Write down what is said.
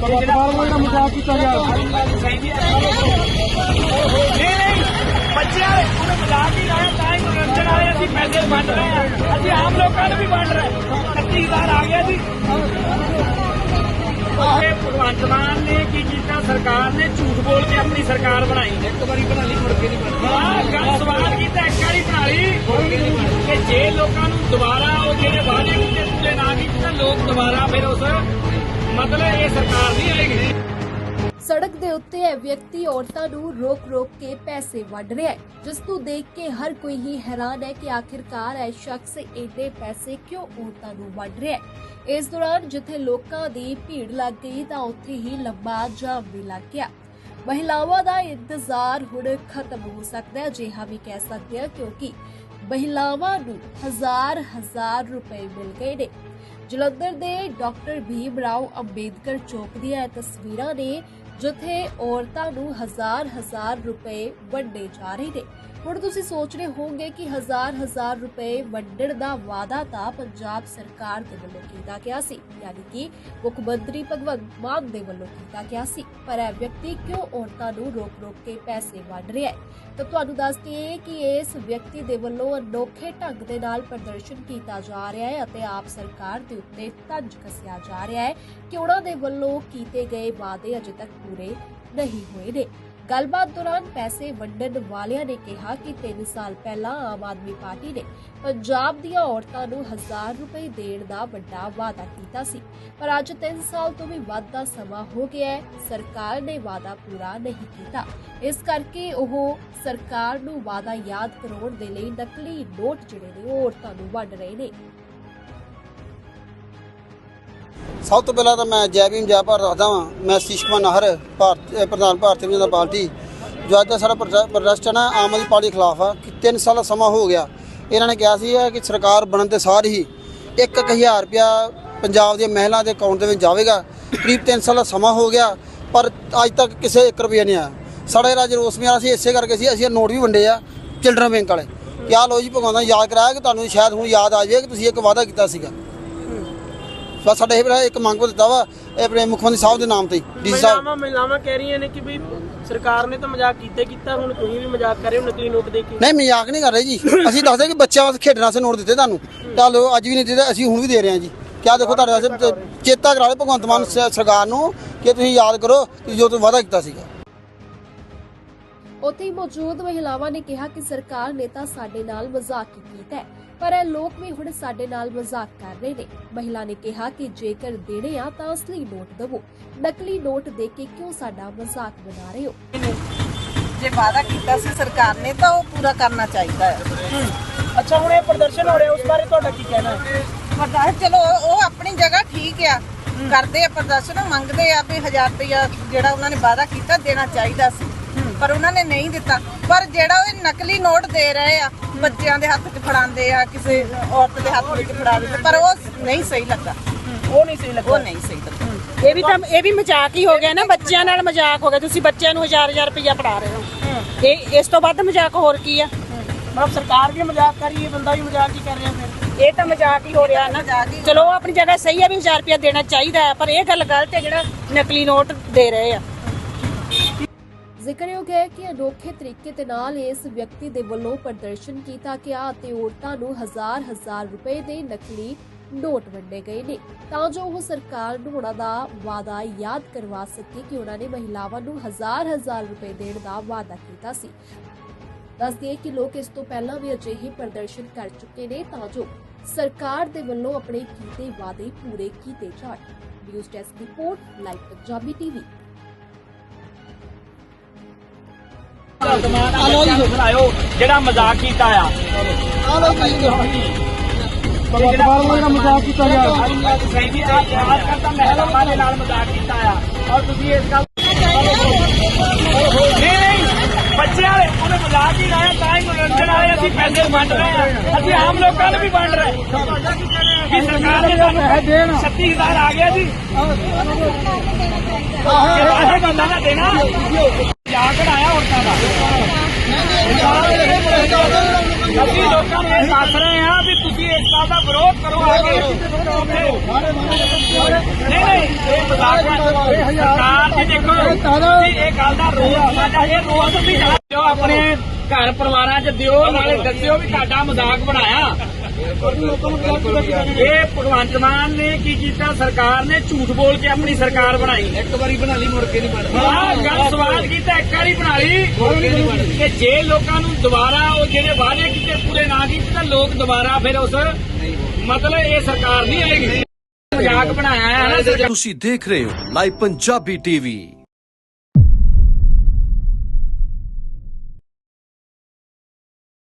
ਭਗਵਾਨ ਵਾਲਾ ਮਜ਼ਾਕ ਕੀਤਾ ਜਾ ਨਹੀਂ ਨਹੀਂ ਬੱਚਿਆਂ ਉਹਨੇ ਮਜ਼ਾਕ ਹੀ ਲਾਇਆ ਤਾਂ ਹੀ ਮਨੋਰੰਜਨ ਆਏ ਅਸੀਂ ਪੈਸੇ ਵੰਡ ਰਹੇ ਆ ਅਸੀਂ ਆਮ ਲੋਕਾਂ ਨੂੰ ਵੀ ਵੰਡ ਰਹੇ 30000 ਆ ਗਿਆ ਜੀ ਇਹ ਭਗਵੰਤ ਮਾਨ ਨੇ ਕੀ ਕੀਤਾ ਸਰਕਾਰ ਨੇ ਝੂਠ ਬੋਲ ਕੇ ਆਪਣੀ ਸਰਕਾਰ ਬਣਾਈ ਇੱਕ ਵਾਰੀ ਬਣਾ ਲਈ ਮੁੜ ਕੇ ਨਹੀਂ ਬਣਦੀ ਗੱਲ ਸਵਾਲ ਕੀਤਾ ਇੱਕ ਵਾਰੀ ਬਣਾ ਲਈ ਕਿ ਜੇ ਲੋਕਾਂ ਨੂੰ ਦੁਬਾਰਾ ਉਹ ਜਿਹੜੇ ਵਾਅਦੇ ਲੋਕ ਦੁਬਾਰਾ ਫਿਰ ਉਸ ਮਤਲਬ ਇਹ ਸਰਕਾਰ ਨਹੀਂ ਆਏਗੀ। ਸੜਕ ਦੇ ਉੱਤੇ ਇਹ ਵਿਅਕਤੀ ਔਰਤਾਂ ਨੂੰ ਰੋਕ-ਰੋਕ ਕੇ ਪੈਸੇ ਵੰਡ ਰਿਹਾ ਹੈ। ਜਿਸ ਨੂੰ ਦੇਖ ਕੇ ਹਰ ਕੋਈ ਹੀ ਹੈਰਾਨ ਹੈ ਕਿ ਆਖਿਰਕਾਰ ਇਹ ਸ਼ਖਸ ਇੰਨੇ ਪੈਸੇ ਕਿਉਂ ਔਰਤਾਂ ਨੂੰ ਵੰਡ ਰਿਹਾ ਹੈ। ਇਸ ਦੌਰਾਨ ਜਿੱਥੇ ਲੋਕਾਂ ਦੀ ਭੀੜ ਲੱਗ ਗਈ ਤਾਂ ਉੱਥੇ ਹੀ ਲੰਬਾ ਜਾਮ ਵੀ ਲੱਗ ਗਿਆ। ਮਹਿਲਾਵਾਂ ਦਾ ਇੰਤਜ਼ਾਰ ਹੁਣ ਖਤਮ ਹੋ ਸਕਦਾ ਹੈ। ਜਿਹਾ ਵੀ ਕਹਿ ਸਕਦੇ ਹਾਂ ਕਿਉਂਕਿ ਮਹਿਲਾਵਾਂ ਨੂੰ ਹਜ਼ਾਰ ਹਜ਼ਾਰ ਰੁਪਏ ਮਿਲ ਗਏ ਨੇ। ਜਲੰਧਰ ਦੇ ਡਾਕਟਰ ਭੀਮ ਰਾਓ ਅੰਬੇਦਕਰ ਚੌਕ ਦੀਆਂ ਇਹ ਤਸਵੀਰਾਂ ਨੇ, ਜਿੱਥੇ ਔਰਤਾਂ ਨੂੰ ਹਜ਼ਾਰ ਹਜ਼ਾਰ ਰੁਪਏ ਵੰਡੇ ਜਾ ਰਹੇ ਨੇ। ਹੁਣ ਤੁਸੀਂ ਸੋਚ ਰਹੇ ਹੋਵੋਗੇ ਕਿ ਹਜ਼ਾਰ ਹਜ਼ਾਰ ਰੁਪਏ ਵੰਡਣ ਦਾ ਵਾਅਦਾ ਤਾਂ ਪੰਜਾਬ ਸਰਕਾਰ ਦੇ ਵੱਲੋਂ ਕੀਤਾ ਗਿਆ ਸੀ, ਯਾਨੀ ਕਿ ਮੁੱਖ ਮੰਤਰੀ ਭਗਵੰਤ ਮਾਨ ਦੇ ਵੱਲੋਂ ਕੀਤਾ ਗਿਆ ਸੀ। ਪਰ ਇਹ ਵਿਅਕਤੀ ਕਿਉਂ ਔਰਤਾਂ ਨੂੰ ਰੋਕ-ਰੋਕ ਕੇ ਪੈਸੇ ਵੰਡ ਰਿਹਾ ਹੈ? ਤਾਂ ਤੁਹਾਨੂੰ ਦੱਸ ਦਈਏ ਕਿ ਇਸ ਵਿਅਕਤੀ ਦੇ ਵੱਲੋਂ ਅਨੋਖੇ ਢੰਗ ਦੇ ਨਾਲ ਪ੍ਰਦਰਸ਼ਨ ਕੀਤਾ ਜਾ ਰਿਹਾ ਹੈ ਅਤੇ ਆਪ ਸਰਕਾਰ ਦੇ ਉੱਤੇ ਤੰਜ ਕੱਸਿਆ ਜਾ ਰਿਹਾ ਹੈ ਕਿ ਉਹਨਾਂ ਦੇ ਵੱਲੋਂ ਕੀਤੇ ਗਏ ਵਾਅਦੇ ਅਜੇ ਤੱਕ ਪੂਰੇ ਨਹੀਂ ਹੋਏ ਨੇ। ਗੱਲਬਾਤ ਦੌਰਾਨ ਪੈਸੇ ਵੰਡਣ ਵਾਲਿਆਂ ਨੇ ਕਿਹਾ ਕਿ 3 ਸਾਲ ਪਹਿਲਾਂ ਆਮ ਆਦਮੀ ਪਾਰਟੀ ਨੇ ਪੰਜਾਬ ਦੀਆਂ ਔਰਤਾਂ ਨੂੰ 1000 ਰੁਪਏ ਦੇਣ ਦਾ ਵੱਡਾ ਵਾਅਦਾ ਕੀਤਾ ਸੀ। ਪਰ ਅੱਜ 3 ਸਾਲ ਤੋਂ ਵੀ ਵੱਧ ਦਾ ਸਮਾਂ ਹੋ ਗਿਆ ਹੈ। ਸਰਕਾਰ ਨੇ ਵਾਅਦਾ ਪੂਰਾ ਨਹੀਂ ਕੀਤਾ। ਇਸ ਕਰਕੇ ਉਹ ਸਰਕਾਰ ਨੂੰ ਵਾਅਦਾ ਯਾਦ ਕਰਾਉਣ ਦੇ ਲਈ ਨਕਲੀ ਨੋਟ ਜਿਹੜੇ ਨੇ ਉਹ ਔਰਤਾਂ ਨੂੰ ਵੰਡ ਰਹੇ ਨੇ। ਸਭ ਤੋਂ ਪਹਿਲਾਂ ਤਾਂ ਮੈਂ ਜੈ ਭੀਮ, ਜੈ ਭਾਰਤ ਦੱਸਦਾ ਵਾਂ। ਮੈਂ ਸਤੀਸ਼ ਕੁਮਾਰ ਨਾਹਰ, ਭਾਰਤ ਪ੍ਰਧਾਨ ਭਾਰਤੀ ਜਨਤਾ ਪਾਰਟੀ। ਜੋ ਅੱਜ ਦਾ ਸਾਡਾ ਪ੍ਰਚਾ- ਪ੍ਰਦਰਸ਼ਨ ਹੈ ਆਮ ਆਦਮੀ ਪਾਰਟੀ ਖਿਲਾਫ ਆ, ਕਿ 3 ਸਾਲ ਦਾ ਸਮਾਂ ਹੋ ਗਿਆ। ਇਹਨਾਂ ਨੇ ਕਿਹਾ ਸੀ ਕਿ ਸਰਕਾਰ ਬਣਨ ਦੇ ਸਾਰ ਹੀ 1000 ਰੁਪਇਆ ਪੰਜਾਬ ਦੀਆਂ ਮਹਿਲਾ ਦੇ ਅਕਾਊਂਟ ਦੇ ਵਿੱਚ ਜਾਵੇਗਾ। ਕਰੀਬ 3 ਸਾਲ ਦਾ ਸਮਾਂ ਹੋ ਗਿਆ, ਪਰ ਅੱਜ ਤੱਕ ਕਿਸੇ 1 ਰੁਪਇਆ ਨਹੀਂ ਆਇਆ। ਸਾਡੇ ਰਾਜ ਰੋਸ ਮੇਰਾ ਸੀ, ਇਸੇ ਕਰਕੇ ਸੀ, ਅਸੀਂ ਇਹ ਨੋਟ ਵੀ ਵੰਡੇ ਆ, ਚਿਲਡਰਨ ਬੈਂਕ ਵਾਲੇ। ਕਿਆ ਲੋ ਜੀ, ਭਗਵਾਨ ਦਾ ਯਾਦ ਕਰਾਇਆ ਕਿ ਤੁਹਾਨੂੰ ਸ਼ਾਇਦ ਹੁਣ ਯਾਦ ਆ ਜਾਵੇ ਕਿ ਤੁਸੀਂ ਇੱਕ ਵਾਅਦਾ ਕੀਤਾ ਸੀਗਾ। ਬਸ ਸਾਡੇ ਇਹ ਇੱਕ ਮੰਗ ਦਿੱਤਾ ਵਾ ਇਹ ਆਪਣੇ ਮੁੱਖ ਮੰਤਰੀ ਸਾਹਿਬ ਦੇ ਨਾਮ ਤੇ ਡੀ ਸਾਹਿਬ। ਮਹਿਲਾਵਾਂ ਮਹਿਲਾਵਾਂ ਕਹਿ ਰਹੀਆਂ ਨੇ ਕਿ ਵੀ ਸਰਕਾਰ ਨੇ ਤਾਂ ਮਜ਼ਾਕ ਕੀਤੇ ਕੀਤਾ ਹੁਣ ਤੁਸੀਂ ਵੀ ਮਜ਼ਾਕ ਕਰ ਰਹੇ ਹੋ ਨਕਲੀ ਨੋਟ ਦੇ ਕੇ। ਨਹੀਂ ਮਜ਼ਾਕ ਨਹੀਂ ਕਰ ਰਹੇ ਜੀ। ਅਸੀਂ ਦੱਸਦੇ ਕਿ ਬੱਚਿਆਂ ਵਾਸਤੇ ਖੇਡਣ ਵਾਸਤੇ ਨੋਟ ਦਿੱਤੇ ਤੁਹਾਨੂੰ। ਤਾਂ ਲੋ ਅੱਜ ਵੀ ਨਹੀਂ ਦਿੱਤੇ ਅਸੀਂ ਹੁਣ ਵੀ ਦੇ ਰਹੇ ਹਾਂ ਜੀ। ਕਿਆ ਦੇਖੋ ਤੁਹਾਡੇ ਵਾਸਤੇ ਚੇਤਾ ਕਰਾ ਲਓ ਭਗਵੰਤ ਮਾਨ ਸ- ਸਰਕਾਰ ਨੂੰ ਕਿ ਤੁਸੀਂ ਯਾਦ ਕਰੋ ਕਿ ਜੋ ਤੁਸੀਂ ਵਾਅਦਾ ਕੀਤਾ ਸੀਗਾ। ਉੱਥੇ ਹੀ ਮੌਜੂਦ ਮਹਿਲਾਵਾਂ ਨੇ ਕਿਹਾ ਕਿ ਸਰਕਾਰ ਨੇ ਤਾਂ ਸਾਡੇ ਨਾਲ ਮਜ਼ਾਕ ਹੀ ਕੀਤਾ ਹੈ। ਪਰ ਇਹ ਲੋਕ ਵੀ ਹੁਣ ਸਾਡੇ ਨਾਲ ਮਜ਼ਾਕ ਕਰ ਰਹੇ ਨੇ। ਮਹਿਲਾ ਨੇ ਕਿਹਾ ਕਿ ਜੇਕਰ ਦੇਣੇ ਆ ਤਾਂ ਅਸਲੀ ਨੋਟ ਦਵੋ। ਨਕਲੀ ਨੋਟ ਦੇ ਕੇ ਕਿਉਂ ਸਾਡਾ ਮਜ਼ਾਕ ਬਣਾ ਰਹੇ ਹੋ? ਜੇ ਵਾਅਦਾ ਕੀਤਾ ਸੀ ਸਰਕਾਰ ਨੇ ਤਾਂ ਉਹ ਪੂਰਾ ਕਰਨਾ ਚਾਹੀਦਾ ਹੈ। ਅੱਛਾ ਹੁਣ ਇਹ ਪ੍ਰਦਰਸ਼ਨ ਹੋ ਰਿਹਾ ਉਸ ਬਾਰੇ ਤੁਹਾਡਾ ਕੀ ਕਹਿਣਾ ਹੈ? ਪ੍ਰਦਰਸ਼ਨ ਚਲੋ ਉਹ ਆਪਣੀ ਜਗ੍ਹਾ ਠੀਕ ਆ। ਕਰਦੇ ਆ ਪ੍ਰਦਰਸ਼ਨ ਮੰਗਦੇ ਆ ਵੀ 1000 ਰੁਪਇਆ ਜਿਹੜਾ ਉਹਨਾਂ ਨੇ ਵਾਅਦਾ ਕੀਤਾ ਦੇਣਾ ਚਾਹੀਦਾ ਸੀ। ਪਰ ਉਹਨਾਂ ਨੇ ਨਹੀਂ ਦਿੱਤਾ। ਪਰ ਜਿਹੜਾ ਉਹ ਨਕਲੀ ਨੋਟ ਦੇ ਰਹੇ ਆ ਬੱਚਿਆਂ ਦੇ ਹੱਥ 'ਚ ਫੜਾਉਂਦੇ ਆ ਕਿਸੇ ਔਰਤ ਦੇ ਹੱਥ ਵਿੱਚ ਫੜਾ ਦਿੰਦੇ ਪਰ ਉਹ ਨਹੀਂ ਸਹੀ ਲੱਗਾ। ਉਹ ਨਹੀਂ ਸਹੀ ਲੱਗਾ। ਉਹ ਨਹੀਂ ਸਹੀ ਲੱਗਾ। ਇਹ ਵੀ ਤਾਂ ਇਹ ਵੀ ਮਜ਼ਾਕ ਹੀ ਹੋ ਗਿਆ ਨਾ ਬੱਚਿਆਂ ਨਾਲ ਮਜ਼ਾਕ ਹੋ ਗਿਆ। ਤੁਸੀਂ ਬੱਚਿਆਂ ਨੂੰ ਹਜ਼ਾਰ ਹਜ਼ਾਰ ਰੁਪਇਆ ਪੜਾ ਰਹੇ ਹੋ। ਇਹ ਇਸ ਤੋਂ ਵੱਧ ਮਜ਼ਾਕ ਹੋਰ ਕੀ ਆ? ਮਤਲਬ ਸਰਕਾਰ ਵੀ ਮਜ਼ਾਕ ਕਰ ਰਹੀ ਹੈ ਬੰਦਾ ਵੀ ਮਜ਼ਾਕ ਹੀ ਕਰ ਰਿਹਾ ਫਿਰ। ਇਹ ਤਾਂ ਮਜ਼ਾਕ ਹੀ ਹੋ ਰਿਹਾ ਨਾ। ਚਲੋ ਆਪਣੀ ਜਗ੍ਹਾ ਸਹੀ ਹੈ ਵੀ ਹਜ਼ਾਰ ਰੁਪਇਆ ਦੇਣਾ ਚਾਹੀਦਾ ਹੈ ਪਰ ਇਹ ਗੱਲ ਗਲਤ ਹੈ ਜਿਹੜਾ ਨਕਲੀ ਨੋਟ ਦੇ ਰਹੇ ਆ। ਜ਼ਿਕਰਯੋਗ ਹੈ ਕਿ ਅਨੋਖੇ ਤਰੀਕੇ ਦੇ ਨਾਲ ਇਸ ਵਿਅਕਤੀ ਦੇ ਵੱਲੋਂ ਪ੍ਰਦਰਸ਼ਨ ਕੀਤਾ ਗਿਆ ਅਤੇ ਔਰਤਾਂ ਨੂੰ ਹਜ਼ਾਰ ਹਜ਼ਾਰ ਰੁਪਏ ਦੇ ਨਕਲੀ ਨੋਟ ਵੰਡੇ ਗਏ ਨੇ। ਤਾਂ ਜੋ ਉਹ ਸਰਕਾਰ ਨੂੰ ਉਹਨਾਂ ਦਾ ਵਾਅਦਾ ਯਾਦ ਕਰਵਾ ਸਕੇ ਕਿ ਉਹਨਾਂ ਨੇ ਮਹਿਲਾਵਾਂ ਨੂੰ ਹਜ਼ਾਰ ਹਜ਼ਾਰ ਰੁਪਏ ਦੇਣ ਦਾ ਵਾਅਦਾ ਕੀਤਾ ਸੀ। ਦੱਸ ਦਈਏ ਕਿ ਲੋਕ ਇਸ ਤੋਂ ਪਹਿਲਾਂ ਵੀ ਅਜਿਹੇ ਪ੍ਰਦਰਸ਼ਨ ਕਰ ਚੁੱਕੇ ਨੇ ਤਾਂ ਜੋ ਸਰਕਾਰ ਦੇ ਵੱਲੋਂ ਆਪਣੇ ਕੀਤੇ ਵਾਅਦੇ ਪੂਰੇ ਕੀਤੇ ਜਾਣ। News desk report, live Punjabi TV. ਬਣਾਇਓ ਜਿਹੜਾ ਮਜ਼ਾਕ ਕੀਤਾ ਆ। ਭਗਵਾਨ ਵਾਲਾ ਮਜ਼ਾਕ ਕੀਤਾ ਸਹੀ ਜੀ ਆਪ ਯਾਦ ਕਰਤਾ ਮਹਿਲਾਵਾਂ ਦੇ ਨਾਲ ਮਜ਼ਾਕ ਕੀਤਾ ਆ। ਔਰ ਤੁਸੀਂ ਇਸ ਗੱਲ ਨਹੀਂ ਨਹੀਂ ਬੱਚਿਆਂ ਵਾਲੇ ਉਹਨੇ ਮਜ਼ਾਕ ਹੀ ਲਾਇਆ ਤਾਂ ਹੀ ਮਨੋਰੰਜਨ ਆਏ ਅਸੀਂ ਪੈਸੇ ਵੰਡ ਰਹੇ ਆ। ਅਸੀਂ ਆਮ ਲੋਕਾਂ ਨੂੰ ਵੀ ਵੰਡ ਰਹੇ ਕਿ ਸਰਕਾਰ ਨੇ ਸਾਨੂੰ 36000 ਆ ਗਿਆ ਜੀ ਵਾਅਦੇ ਬੰਦਾ ਨਾ ਦੇਣਾ ਜਾ ਕਢਾਇਆ ਔਰਤਾਂ ਦਾ ਅਸੀਂ ਲੋਕਾਂ ਨੂੰ ਇਹ ਦੱਸ ਰਹੇ ਹਾਂ ਵੀ ਤੁਸੀਂ ਇਸ ਗੱਲ ਦਾ ਵਿਰੋਧ ਕਰੋ ਆਗੇ ਨਹੀਂ ਨਹੀਂ, ਇਹ ਮਜ਼ਾਕ ਹੈ। ਸਰਕਾਰ ਜੀ ਦੇਖੋ, ਤੁਸੀਂ ਇਹ ਗੱਲ ਦਾ ਰੋਸ ਸਾਡਾ, ਇਹ ਰੋਸ ਵੀ ਜੋ ਆਪਣੇ ਘਰ ਪਰਿਵਾਰਾਂ 'ਚ ਦਿਓ, ਨਾਲੇ ਦੱਸਿਓ ਵੀ ਤੁਹਾਡਾ ਮਜ਼ਾਕ ਬਣਾਇਆ। ਇਹ ਭਗਵੰਤ ਮਾਨ ਨੇ ਕੀ ਕੀਤਾ? ਸਰਕਾਰ ਨੇ ਝੂਠ ਬੋਲ ਕੇ ਆਪਣੀ ਸਰਕਾਰ ਬਣਾਈ। ਇੱਕ ਵਾਰੀ ਬਣਾ ਲਈ ਮੁੜ ਕੇ ਨਹੀਂ ਬਣਦੀ। ਹਾਂ ਗੱਲ ਸਵਾਲ ਕੀਤਾ ਇੱਕ ਵਾਰੀ ਬਣਾ ਲਈ। ਕਿ ਜੇ ਲੋਕਾਂ ਨੂੰ ਦੁਬਾਰਾ ਉਹ ਜਿਹੜੇ ਵਾਅਦੇ ਕੀਤੇ ਪੂਰੇ ਨਾ ਕੀਤੇ ਤਾਂ ਲੋਕ ਦੁਬਾਰਾ ਫਿਰ ਉਸ ਮਤਲਬ ਇਹ ਸਰਕਾਰ ਨਹੀਂ ਆਏਗੀ ਮਜ਼ਾਕ ਬਣਾਇਆ ਹੈ ਨਾ। ਤੁਸੀਂ ਦੇਖ ਰਹੇ ਹੋ ਲਾਈਵ ਪੰਜਾਬੀ ਟੀਵੀ।